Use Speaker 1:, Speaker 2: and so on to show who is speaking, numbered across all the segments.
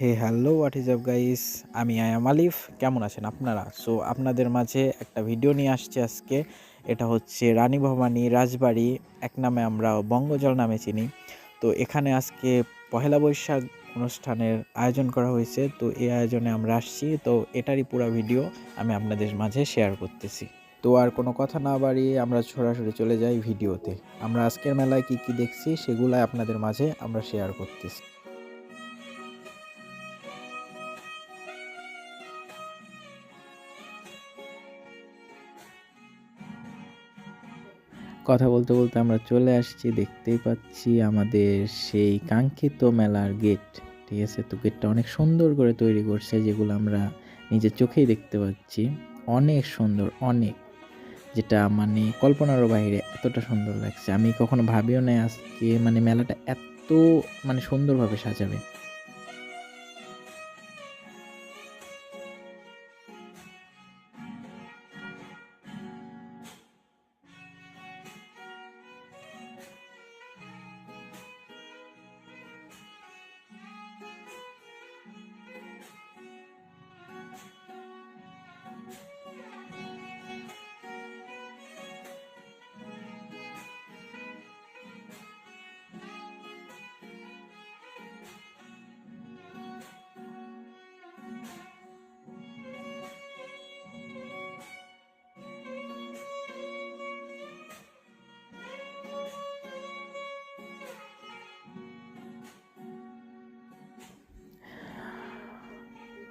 Speaker 1: Hey hello what is up guys আমি আয়াম আলিফ। কেমন আছেন আপনারা? সো আপনাদের মাঝে একটা ভিডিও নিয়ে আসছে আজকে। এটা হচ্ছে রানী ভবানী রাজবাড়ি, এক নামে আমরা বঙ্গজল নামে চিনি। তো এখানে আজকে পহেলা বৈশাখ অনুষ্ঠানের আয়োজন করা হয়েছে। তো এই আয়োজনে আমরা আসছি। তো এটারই পুরো ভিডিও আমি আপনাদের মাঝে শেয়ার করতেছি। তো আর কোনো কথা না বাড়িয়ে আমরা সরাসরি চলে যাই ভিডিওতে আমরা আজকের মেলায় কি কি দেখছি, সেগুলাই আপনাদের মাঝে আমরা শেয়ার করতেছি। কথা বলতে বলতে আমরা চলে আসছি, দেখতেই পাচ্ছি আমাদের সেই কাঙ্ক্ষিত মেলার গেট ঠিক আছে? তো গেটটা অনেক সুন্দর করে তৈরি করছে, যেগুলো আমরা নিজের চোখেই দেখতে পাচ্ছি। অনেক সুন্দর, অনেক। যেটা মানে কল্পনারও বাইরে, এতটা সুন্দর লাগছে। আমি কখনো ভাবিও নাই আজকে মানে মেলাটা এত মানে সুন্দরভাবে সাজাবে।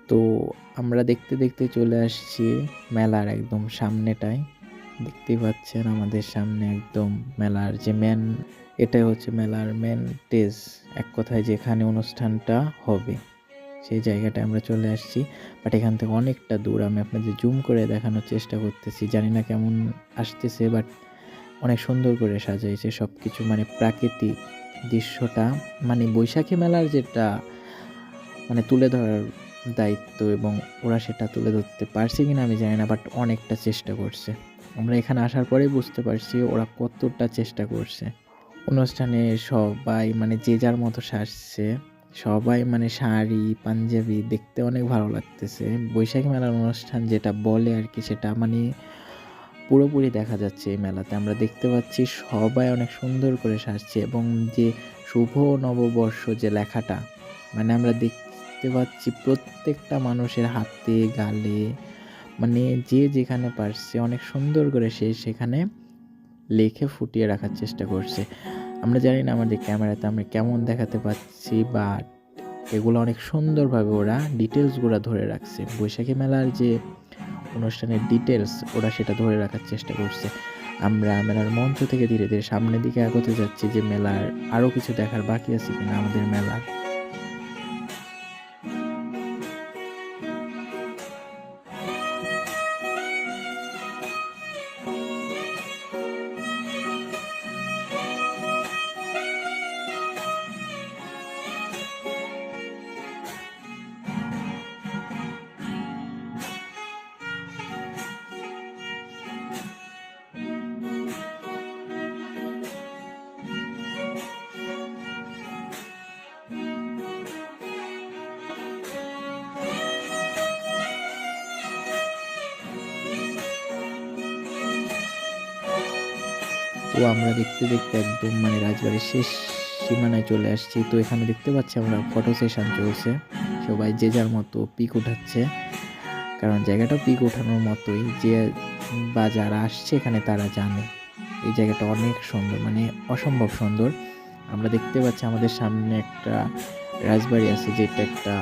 Speaker 1: তো আমরা দেখতে দেখতে চলে আসছি মেলার একদম সামনেটায়। দেখতেই পাচ্ছেন আমাদের সামনে একদম মেলার যে মেন এটাই হচ্ছে মেলার মেন টেজ এক কথায় যেখানে অনুষ্ঠানটা হবে। সেই জায়গাটায় আমরা চলে আসছি বাট এখান থেকে অনেকটা দূর। আমি আপনাদের জুম করে দেখানোর চেষ্টা করতেছি। জানি না কেমন আসতেছে বাট অনেক সুন্দর করে সাজাইছে সব কিছু মানে প্রাকৃতিক দৃশ্যটা মানে বৈশাখী মেলার যেটা মানে তুলে ধরার দায়িত্ব এবং ওরা সেটা তুলে ধরতে পারছে কিনা আমি জানি না বাট অনেকটা চেষ্টা করছে। আমরা এখানে আসার পরেই বুঝতে পারছি ওরা কতটা চেষ্টা করছে। অনুষ্ঠানে সবাই মানে যে যার মতো সাজছে, সবাই মানে শাড়ি, পাঞ্জাবি দেখতে অনেক ভালো লাগতেছে। বৈশাখী মেলার অনুষ্ঠান যেটা বলে আর কি সেটা মানে পুরোপুরি দেখা যাচ্ছে এই মেলাতে। আমরা দেখতে পাচ্ছি সবাই অনেক সুন্দর করে সাজছে এবং যে শুভ নববর্ষ যে লেখাটা মানে আমরা দেখ দেখতে পাচ্ছি প্রত্যেকটা মানুষের হাতে, গালে মানে যে যেখানে পারছে অনেক সুন্দর করে সে সেখানে লেখে ফুটিয়ে রাখার চেষ্টা করছে। আমরা জানি না আমাদের ক্যামেরাতে আমরা কেমন দেখাতে পাচ্ছি বাট এগুলো অনেক সুন্দরভাবে ওরা ডিটেলসগুলো ধরে রাখছে। বৈশাখী মেলার যে অনুষ্ঠানের ডিটেলস ওরা সেটা ধরে রাখার চেষ্টা করছে। আমরা মেলার মঞ্চ থেকে ধীরে ধীরে সামনের দিকে এগোতে যাচ্ছি যে মেলার আরও কিছু দেখার বাকি আছে কিনা আমাদের মেলার। তো আমরা দেখতে দেখতে একদম মানে রাজবাড়ির শেষ সীমানায় চলে আসছি। তো এখানে দেখতে পাচ্ছি আমরা ফটো সেশন চলছে। সবাই যে যার মতো পিক উঠাচ্ছে। কারণ জায়গাটাও পিক ওঠানোর মতোই। যে বা যারা আসছে এখানে তারা জানে। এই জায়গাটা অনেক সুন্দর মানে অসম্ভব সুন্দর। আমরা দেখতে পাচ্ছি আমাদের সামনে একটা রাজবাড়ি আছে, যেটা একটা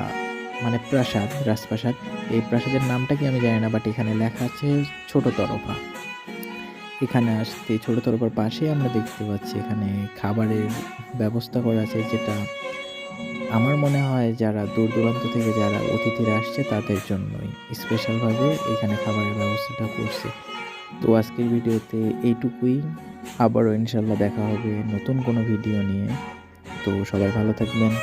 Speaker 1: মানে প্রাসাদ, রাজপ্রাসাদ। এই প্রাসাদের নামটা কি আমি জানি না বাট এখানে লেখা আছে ছোট তরফা। এখানে আসতে ছোটো তরফার পাশে আমরা দেখতে পাচ্ছি এখানে খাবারের ব্যবস্থা করা আছে যেটা আমার মনে হয় যারা দূর দূরান্ত থেকে যারা অতিথিরা আসছে তাদের জন্যই স্পেশালভাবে এখানে খাবারের ব্যবস্থাটা করছে। তো আজকের ভিডিওতে এইটুকুই। আবারও ইনশাল্লাহ দেখা হবে নতুন কোনো ভিডিও নিয়ে। তো সবাই ভালো থাকবেন।